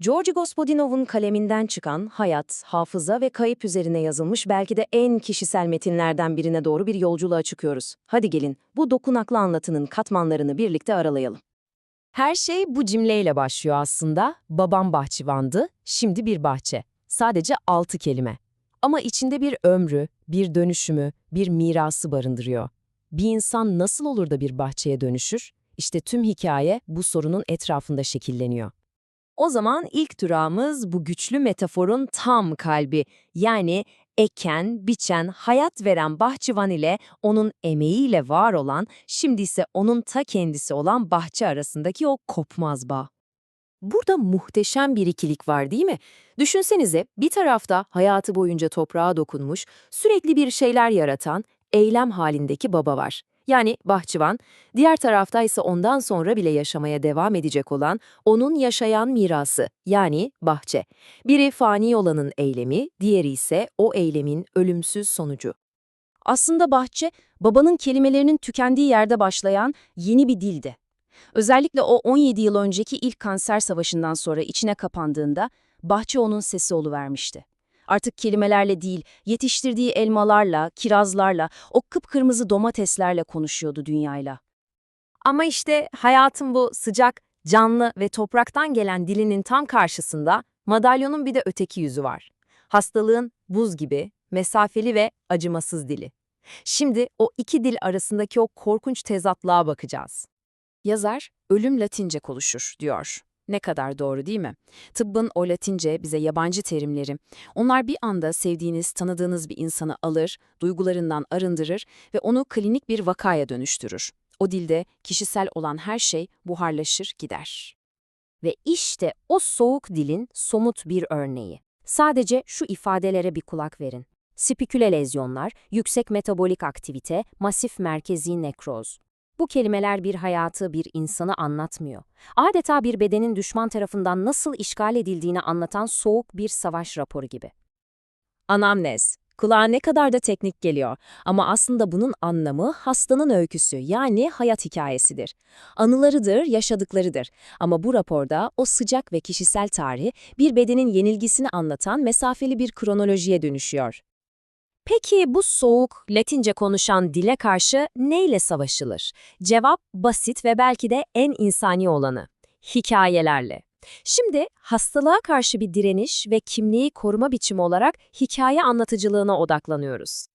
Georgi Gospodinov'un kaleminden çıkan hayat, hafıza ve kayıp üzerine yazılmış belki de en kişisel metinlerden birine doğru bir yolculuğa çıkıyoruz. Hadi gelin bu dokunaklı anlatının katmanlarını birlikte aralayalım. Her şey bu cümleyle başlıyor aslında. Babam bahçıvandı, şimdi bir bahçe. Sadece altı kelime. Ama içinde bir ömrü, bir dönüşümü, bir mirası barındırıyor. Bir insan nasıl olur da bir bahçeye dönüşür? İşte tüm hikaye bu sorunun etrafında şekilleniyor. O zaman ilk durağımız bu güçlü metaforun tam kalbi. Yani eken, biçen, hayat veren bahçıvan ile onun emeğiyle var olan, şimdi ise onun ta kendisi olan bahçe arasındaki o kopmaz bağ. Burada muhteşem bir ikilik var değil mi? Düşünsenize bir tarafta hayatı boyunca toprağa dokunmuş, sürekli bir şeyler yaratan, eylem halindeki baba var. Yani bahçıvan, diğer tarafta ise ondan sonra bile yaşamaya devam edecek olan onun yaşayan mirası yani bahçe. Biri fani olanın eylemi, diğeri ise o eylemin ölümsüz sonucu. Aslında bahçe, babanın kelimelerinin tükendiği yerde başlayan yeni bir dildi. Özellikle o 17 yıl önceki ilk kanser savaşından sonra içine kapandığında bahçe onun sesi oluvermişti. Artık kelimelerle değil, yetiştirdiği elmalarla, kirazlarla, o kıpkırmızı domateslerle konuşuyordu dünyayla. Ama işte hayatın bu sıcak, canlı ve topraktan gelen dilinin tam karşısında madalyonun bir de öteki yüzü var. Hastalığın buz gibi, mesafeli ve acımasız dili. Şimdi o iki dil arasındaki o korkunç tezatlığa bakacağız. Yazar, ölüm Latince konuşur, diyor. Ne kadar doğru değil mi? Tıbbın o Latince bize yabancı terimleri. Onlar bir anda sevdiğiniz, tanıdığınız bir insanı alır, duygularından arındırır ve onu klinik bir vakaya dönüştürür. O dilde kişisel olan her şey buharlaşır gider. Ve işte o soğuk dilin somut bir örneği. Sadece şu ifadelere bir kulak verin. Spiküle lezyonlar, yüksek metabolik aktivite, masif merkezi nekroz. Bu kelimeler bir hayatı, bir insanı anlatmıyor. Adeta bir bedenin düşman tarafından nasıl işgal edildiğini anlatan soğuk bir savaş raporu gibi. Anamnez. Kulağa ne kadar da teknik geliyor ama aslında bunun anlamı hastanın öyküsü yani hayat hikayesidir. Anılarıdır, yaşadıklarıdır ama bu raporda o sıcak ve kişisel tarih bir bedenin yenilgisini anlatan mesafeli bir kronolojiye dönüşüyor. Peki bu soğuk, Latince konuşan dile karşı neyle savaşılır? Cevap basit ve belki de en insani olanı. Hikayelerle. Şimdi hastalığa karşı bir direniş ve kimliği koruma biçimi olarak hikaye anlatıcılığına odaklanıyoruz.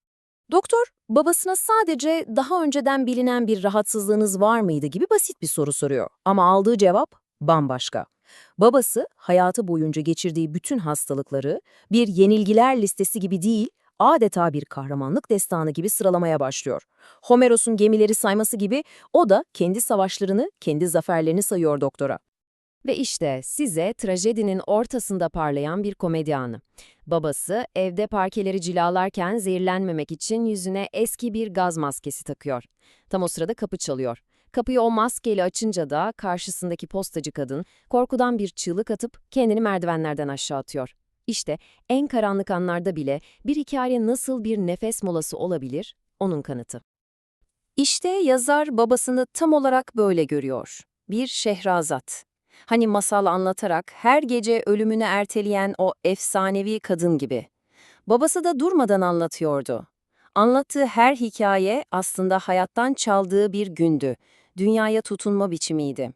Doktor, babasına sadece daha önceden bilinen bir rahatsızlığınız var mıydı gibi basit bir soru soruyor. Ama aldığı cevap bambaşka. Babası hayatı boyunca geçirdiği bütün hastalıkları bir yenilgiler listesi gibi değil, adeta bir kahramanlık destanı gibi sıralamaya başlıyor. Homeros'un gemileri sayması gibi o da kendi savaşlarını, kendi zaferlerini sayıyor doktora. Ve işte size trajedinin ortasında parlayan bir komedyanı. Babası evde parkeleri cilalarken zehirlenmemek için yüzüne eski bir gaz maskesi takıyor. Tam o sırada kapı çalıyor. Kapıyı o maskeyle açınca da karşısındaki postacı kadın korkudan bir çığlık atıp kendini merdivenlerden aşağı atıyor. İşte en karanlık anlarda bile bir hikaye nasıl bir nefes molası olabilir, onun kanıtı. İşte yazar babasını tam olarak böyle görüyor. Bir şehrazat. Hani masal anlatarak her gece ölümünü erteleyen o efsanevi kadın gibi. Babası da durmadan anlatıyordu. Anlattığı her hikaye aslında hayattan çaldığı bir gündü. Dünyaya tutunma biçimiydi.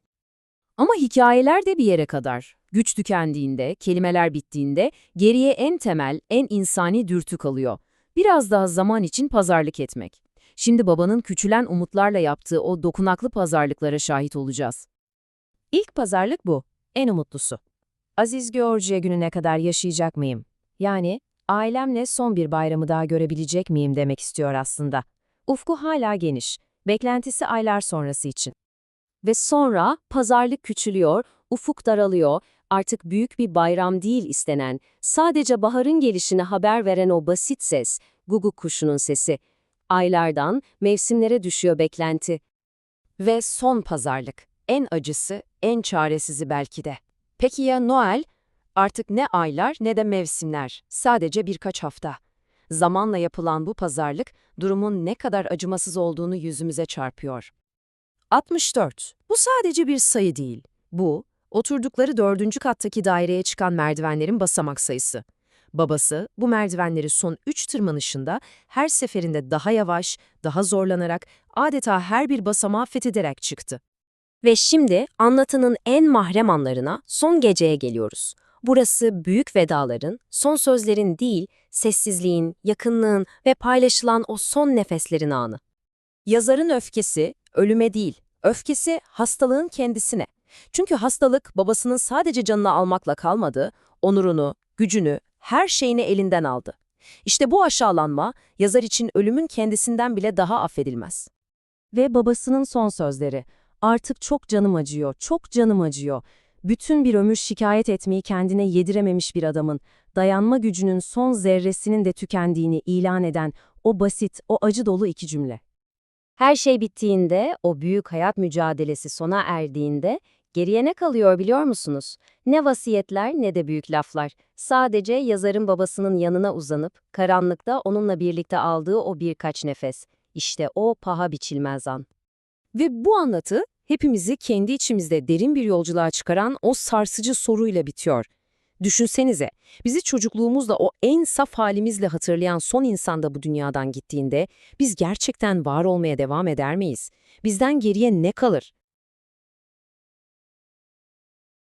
Ama hikayeler de bir yere kadar. Güç tükendiğinde, kelimeler bittiğinde geriye en temel, en insani dürtü kalıyor. Biraz daha zaman için pazarlık etmek. Şimdi babanın küçülen umutlarla yaptığı o dokunaklı pazarlıklara şahit olacağız. İlk pazarlık bu, en umutlusu. Aziz Georgia gününe kadar yaşayacak mıyım? Yani ailemle son bir bayramı daha görebilecek miyim demek istiyor aslında. Ufku hala geniş, beklentisi aylar sonrası için. Ve sonra pazarlık küçülüyor, ufuk daralıyor, artık büyük bir bayram değil istenen, sadece baharın gelişine haber veren o basit ses, guguk kuşunun sesi. Aylardan mevsimlere düşüyor beklenti. Ve son pazarlık, en acısı, en çaresizi belki de. Peki ya Noel? Artık ne aylar ne de mevsimler, sadece birkaç hafta. Zamanla yapılan bu pazarlık, durumun ne kadar acımasız olduğunu yüzümüze çarpıyor. 64. Bu sadece bir sayı değil. Bu, Oturdukları dördüncü kattaki daireye çıkan merdivenlerin basamak sayısı. Babası bu merdivenleri son üç tırmanışında her seferinde daha yavaş, daha zorlanarak, adeta her bir basamağı fethederek çıktı. Ve şimdi anlatının en mahrem anlarına, son geceye geliyoruz. Burası büyük vedaların, son sözlerin değil, sessizliğin, yakınlığın ve paylaşılan o son nefeslerin anı. Yazarın öfkesi, ölüme değil, öfkesi hastalığın kendisine. Çünkü hastalık babasının sadece canını almakla kalmadı, onurunu, gücünü, her şeyini elinden aldı. İşte bu aşağılanma, yazar için ölümün kendisinden bile daha affedilmez. Ve babasının son sözleri. Artık çok canım acıyor, çok canım acıyor. Bütün bir ömür şikayet etmeyi kendine yedirememiş bir adamın, dayanma gücünün son zerresinin de tükendiğini ilan eden o basit, o acı dolu iki cümle. Her şey bittiğinde, o büyük hayat mücadelesi sona erdiğinde, geriye ne kalıyor biliyor musunuz? Ne vasiyetler ne de büyük laflar. Sadece yazarın babasının yanına uzanıp, karanlıkta onunla birlikte aldığı o birkaç nefes. İşte o paha biçilmez an. Ve bu anlatı, hepimizi kendi içimizde derin bir yolculuğa çıkaran o sarsıcı soruyla bitiyor. Düşünsenize, bizi çocukluğumuzda o en saf halimizle hatırlayan son insan da bu dünyadan gittiğinde, biz gerçekten var olmaya devam eder miyiz? Bizden geriye ne kalır?